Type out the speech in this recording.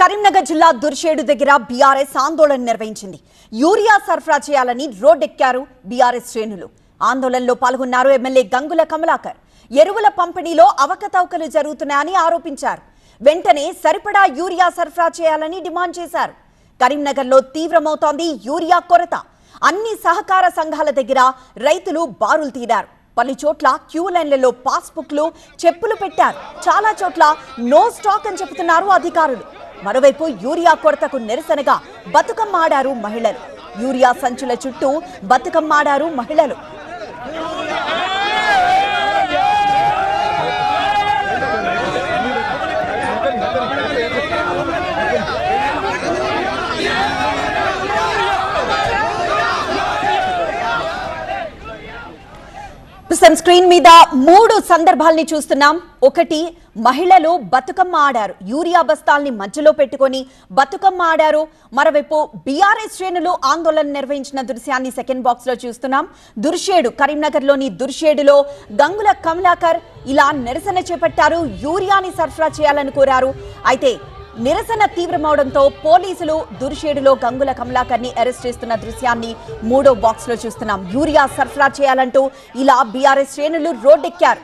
కరీంనగర్ జిల్లా దుర్షేడు దగ్గర బీఆర్ఎస్ ఆందోళన నిర్వహించింది. యూరియా సరఫరా చేయాలని రోడ్డెక్కారు బీఆర్ఎస్ శ్రేణులు. ఆందోళనలో పాల్గొన్నారు ఎమ్మెల్యే గంగుల కమలాకర్. ఎరువుల పంపిణీలో అవకతవకలు జరుగుతున్నాయని ఆరోపించారు. వెంటనే సరిపడా యూరియా సరఫరా చేయాలని డిమాండ్ చేశారు. కరీంనగర్లో తీవ్రమవుతోంది యూరియా కొరత. అన్ని సహకార సంఘాల దగ్గర రైతులు బారులు తీరారు. పలు చోట్ల క్యూ లైన్లలో పాస్బుక్లు చెప్పులు పెట్టారు. చాలా చోట్ల నో స్టాక్ అని చెబుతున్నారు అధికారులు. మరోవైపు యూరియా కొరతకు నిరసనగా బతుకమ్మ ఆడారు మహిళలు. యూరియా సంచుల చుట్టూ బతుకమ్మ ఆడారు మహిళలు. ప్రస్తుతం స్క్రీన్ మీద మూడు సందర్భాల్ని చూస్తున్నాం. ఒకటి మహిళలు బతుకమ్మ ఆడారు. యూరియా బస్తాల్ని మధ్యలో పెట్టుకొని బతుకమ్మ ఆడారు. మరోవైపు బీఆర్ఎస్ శ్రేణులు ఆందోళన నిర్వహించిన దృశ్యాన్ని సెకండ్ బాక్స్లో చూస్తున్నాం. దుర్షేడు కరీంనగర్లోని దుర్షేడులో గంగుల కమలాకర్ ఇలా నిరసన చేపట్టారు. యూరియాని సరఫరా చేయాలని కోరారు. అయితే నిరసన తీవ్రమవడంతో పోలీసులు దురిషేడులో గంగుల కమలాకర్ని అరెస్ట్ చేస్తున్న దృశ్యాన్ని మూడో బాక్స్లో చూస్తున్నాం. యూరియా సరఫరా చేయాలంటూ ఇలా బీఆర్ఎస్ శ్రేణులు రోడ్డెక్కారు.